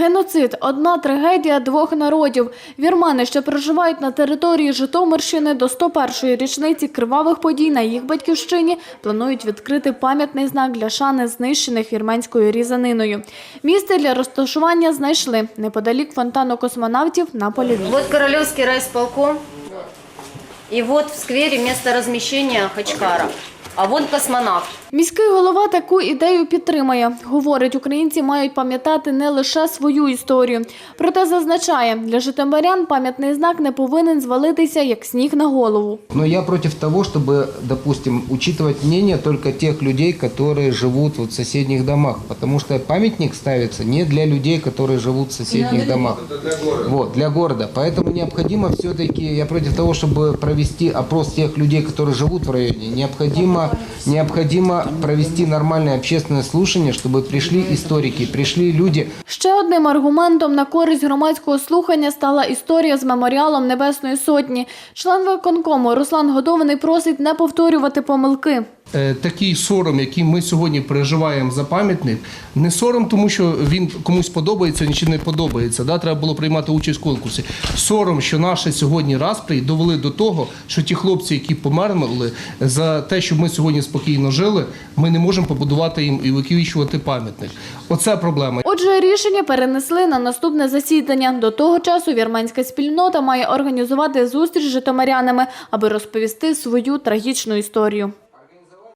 Геноцид одна трагедія двох народів. Вірмани, що проживають на території Житомирщини до 101-ї річниці кривавих подій на їх батьківщині, планують відкрити пам'ятний знак для шани знищених вірменською різаниною. Місце для розташування знайшли неподалік фонтану космонавтів на Полівій. Вот Королевский райисполком. И вот в сквере место размещения Хачкара. А вон космонавт. Міський голова таку ідею підтримує. Говорить, українці мають пам'ятати не лише свою історію. Проте зазначає, для житомирян пам'ятний знак не повинен звалитися як сніг на голову. Но я против того, чтобы, допустим, учитывать мнение только тех людей, которые живут вот в соседних домах. Потому что памятник ставится не для людей, которые живут в соседних домах. Вот, для города. Поэтому необходимо все-таки, я против того, чтобы провести опрос тех людей, которые живут в районе. Необходимо, необходимо провести нормальное общественное слушание, чтобы пришли историки, пришли люди, Ще одним аргументом на користь громадського слухання стала історія з меморіалом Небесної Сотні. Член виконкому Руслан Годований просить не повторювати помилки. Е, такий сором, який ми сьогодні переживаємо за пам'ятник, не сором, тому що він комусь подобається чи не подобається. Да? Треба було приймати участь в конкурсі. Сором, що наші сьогодні распри довели до того, що ті хлопці, які померли за те, щоб ми сьогодні спокійно жили, ми не можемо побудувати їм і виквічувати пам'ятник. Оце проблема. Отже, рішення перенесли на наступне засідання. До того часу вірменська спільнота має організувати зустріч з житомирянами, аби розповісти свою трагічну історію.